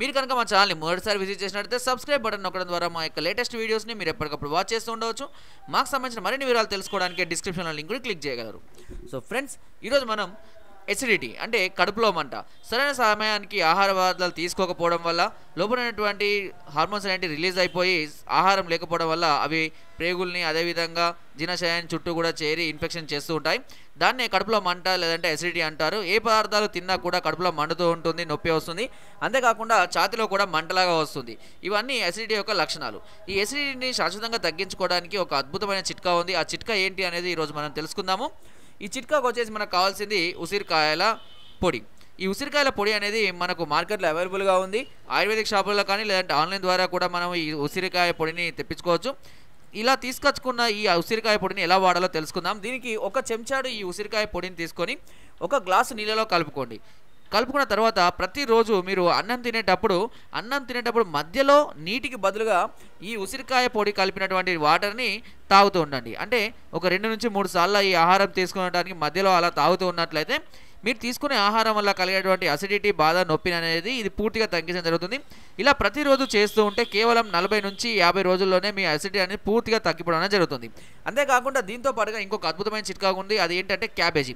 మీరు కనుక మా ఛానల్ని మొదటిసారి విజిట్ చేసినట్లయితే సబ్స్క్రైబ్ బటన్ నొక్కడం ద్వారా మా యొక్క లేటెస్ట్ వీడియోస్ని మీరు ఎప్పటికప్పుడు వాచ్ చేస్తూ ఉండవచ్చు. మాకు సంబంధించిన మరిన్ని వివరాలు తెలుసుకోవడానికి డిస్క్రిప్షన్లో లింక్ కూడా క్లిక్ చేయగలరు. సో ఫ్రెండ్స్ ఈరోజు మనం ఎసిడిటీ అంటే కడుపులో మంట. సరైన సమయానికి ఆహార పదార్థాలు తీసుకోకపోవడం వల్ల లోపలైనటువంటి హార్మోన్స్ అనేవి రిలీజ్ అయిపోయి ఆహారం లేకపోవడం వల్ల అవి ప్రేగుల్ని అదేవిధంగా జీర్ణశయాన్ని చుట్టూ కూడా చేరి ఇన్ఫెక్షన్ చేస్తూ ఉంటాయి. దాన్నే కడుపులో మంట లేదంటే ఎసిడిటీ అంటారు. ఏ పదార్థాలు తిన్నా కూడా కడుపులో మండుతూ ఉంటుంది నొప్పి వస్తుంది. అంతేకాకుండా ఛాతిలో కూడా మంటలాగా వస్తుంది. ఇవన్నీ ఎసిడిటీ యొక్క లక్షణాలు. ఈ ఎసిడిటీని శాశ్వతంగా తగ్గించుకోవడానికి ఒక అద్భుతమైన చిట్కా ఉంది. ఆ చిట్కా ఏంటి అనేది ఈరోజు మనం తెలుసుకుందాము. ఈ చిట్కాకు వచ్చేసి మనకు కావాల్సింది ఉసిరికాయల పొడి. ఈ ఉసిరికాయల పొడి అనేది మనకు మార్కెట్లో అవైలబుల్గా ఉంది. ఆయుర్వేదిక్ షాపుల్లో కానీ లేదంటే ఆన్లైన్ ద్వారా కూడా మనం ఈ ఉసిరికాయ పొడిని తెప్పించుకోవచ్చు. ఇలా తీసుకొచ్చుకున్న ఈ ఉసిరికాయ పొడిని ఎలా వాడాలో తెలుసుకుందాం. దీనికి ఒక చెంచాడు ఈ ఉసిరికాయ పొడిని తీసుకొని ఒక గ్లాసు నీళ్ళలో కలుపుకోండి. కలుపుకున్న తర్వాత ప్రతిరోజు మీరు అన్నం తినేటప్పుడు అన్నం తినేటప్పుడు మధ్యలో నీటికి బదులుగా ఈ ఉసిరికాయ పొడి కలిపినటువంటి వాటర్ని తాగుతూ ఉండండి. అంటే ఒక రెండు నుంచి మూడు సార్లు ఈ ఆహారం తీసుకునడానికి మధ్యలో అలా తాగుతూ ఉన్నట్లయితే మీరు తీసుకునే ఆహారం వల్ల కలిగేటువంటి అసిడిటీ బాధ నొప్పి అనేది ఇది పూర్తిగా తగ్గించడం జరుగుతుంది. ఇలా ప్రతిరోజు చేస్తూ ఉంటే కేవలం నలభై నుంచి యాభై రోజుల్లోనే మీ అసిడిటీ అనేది పూర్తిగా తగ్గిపోవడం అనేది జరుగుతుంది. అంతేకాకుండా దీంతో పాటుగా ఇంకొక అద్భుతమైన చిట్కా ఉంది. అది ఏంటంటే క్యాబేజీ.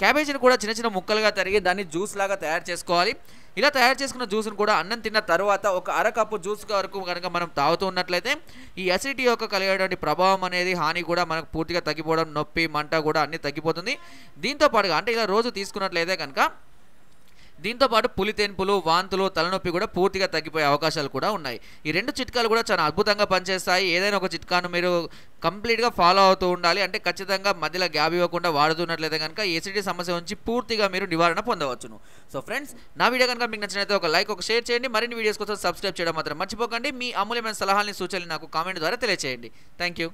క్యాబేజీని కూడా చిన్న చిన్న ముక్కలుగా తరిగి దాన్ని జ్యూస్ లాగా తయారు చేసుకోవాలి. ఇలా తయారు చేసుకున్న జ్యూస్ను కూడా అన్నం తిన్న తర్వాత ఒక అరకప్పు జ్యూస్ వరకు కనుక మనం తాగుతూ ఉన్నట్లయితే ఈ అసిడిటీ యొక్క కలిగేటువంటి ప్రభావం అనేది హాని కూడా మనకు పూర్తిగా తగ్గిపోవడం నొప్పి మంట కూడా అన్నీ తగ్గిపోతుంది. దీంతో పాటుగా అంటే ఇలా రోజు తీసుకున్నట్లయితే కనుక దీంతో పాటు పులితెన్పులు వాంతులు తలనొప్పి కూడా పూర్తిగా తగ్గిపోయే అవకాశాలు కూడా ఉన్నాయి. ఈ రెండు చిట్కాలు కూడా చాలా అద్భుతంగా పనిచేస్తాయి. ఏదైనా ఒక చిట్కాను మీరు కంప్లీట్గా ఫాలో అవుతూ ఉండాలి. అంటే ఖచ్చితంగా మధ్యలో గ్యాప్ ఇవ్వకుండా వాడుతున్నట్లయితే కనుక ఎసిడిటీ సమస్య నుంచి పూర్తిగా మీరు నివారణ పొందవచ్చును. సో ఫ్రెండ్స్ నా వీడియో కనుక మీకు నచ్చినైతే ఒక లైక్ ఒక షేర్ చేయండి. మరిన్ని వీడియోస్ కోసం సబ్స్క్రైబ్ చేయడం మాత్రం మర్చిపోకండి. మీ అమూల్యమైన సలహాలని సూచనలు నాకు కామెంట్ ద్వారా తెలియజేయండి థ్యాంక్ యూ